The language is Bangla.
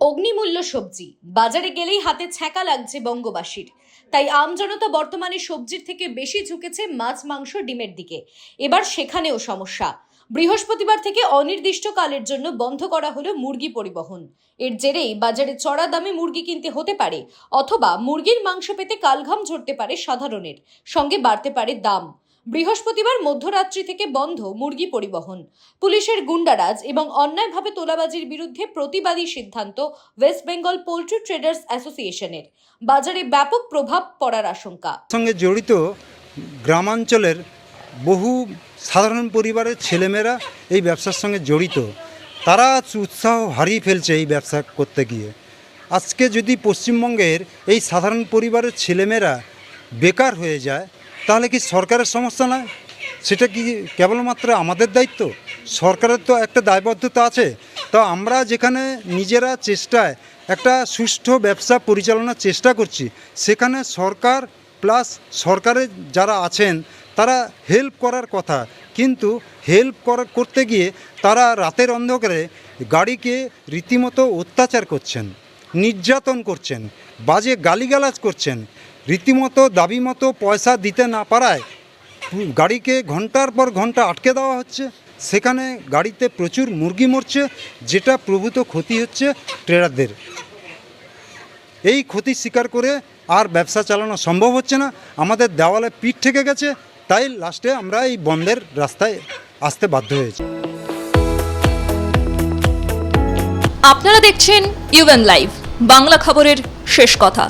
অগ্নিমূল্য সবজি। বাজারে গেলেই হাতে ছ্যাঁকা লাগছে বঙ্গবাসীর। তাই আমজনতা বর্তমানে সবজির থেকে বেশি ঝুঁকেছে মাছ, মাংস, ডিমের দিকে। এবার সেখানেও সমস্যা। বৃহস্পতিবার থেকে অনির্দিষ্টকালের জন্য বন্ধ করা হলো মুরগি পরিবহন। এর জেরেই বাজারে চড়া দামে মুরগি কিনতে হতে পারে, অথবা মুরগির মাংস পেতে কালঘাম ঝরতে পারে সাধারণের। সঙ্গে বাড়তে পারে দাম। বৃহস্পতিবার মধ্যরাত্রি থেকে বন্ধ মুরগি পরিবহন। পুলিশের গুন্ডারাজ এবং অন্যায়ভাবে তোলাবাজির বিরুদ্ধে প্রতিবাদী সিদ্ধান্ত ওয়েস্ট বেঙ্গল পোল্ট্রি ট্রেডার্স অ্যাসোসিয়েশনের। বাজারে ব্যাপক প্রভাব পড়ার আশঙ্কা। সঙ্গে জড়িত গ্রামাঞ্চলের বহু সাধারণ পরিবারের ছেলেমেয়েরা এই ব্যবসার সঙ্গে জড়িত। তারা উৎসাহ হারিয়ে ফেলছে এই ব্যবসা করতে গিয়ে। আজকে যদি পশ্চিমবঙ্গের এই সাধারণ পরিবারের ছেলেমেয়েরা বেকার হয়ে যায় তাহলে কি সরকারের সমস্যা নয়? সেটা কি কেবলমাত্র আমাদের দায়িত্ব? সরকারের তো একটা দায়বদ্ধতা আছে। তো আমরা যেখানে নিজেরা চেষ্টায় একটা সুষ্ঠু ব্যবসা পরিচালনার চেষ্টা করছি, সেখানে সরকার প্লাস সরকারের যারা আছেন, তারা হেল্প করার কথা। কিন্তু হেল্প করা, করতে গিয়ে তারা রাতের অন্ধকারে গাড়িকে রীতিমতো অত্যাচার করছেন, নির্যাতন করছেন, বাজে গালিগালাজ করছেন। রীতিমতো দাবি মতো পয়সা দিতে না পারায় গাড়িকে ঘণ্টার পর ঘণ্টা আটকে দেওয়া হচ্ছে। সেখানে গাড়িতে প্রচুর মুরগি মরছে, যেটা প্রভূত ক্ষতি হচ্ছে ট্রেডারদের। এই ক্ষতি স্বীকার করে আর ব্যবসা চালানো সম্ভব হচ্ছে না। আমাদের দেওয়ালে পিঠ থেকে গেছে, তাই লাস্টে আমরা এই বন্ধের রাস্তায় আসতে বাধ্য হয়েছি। আপনারা দেখছেন ইউএন লাইভ বাংলা খবরের শেষ কথা।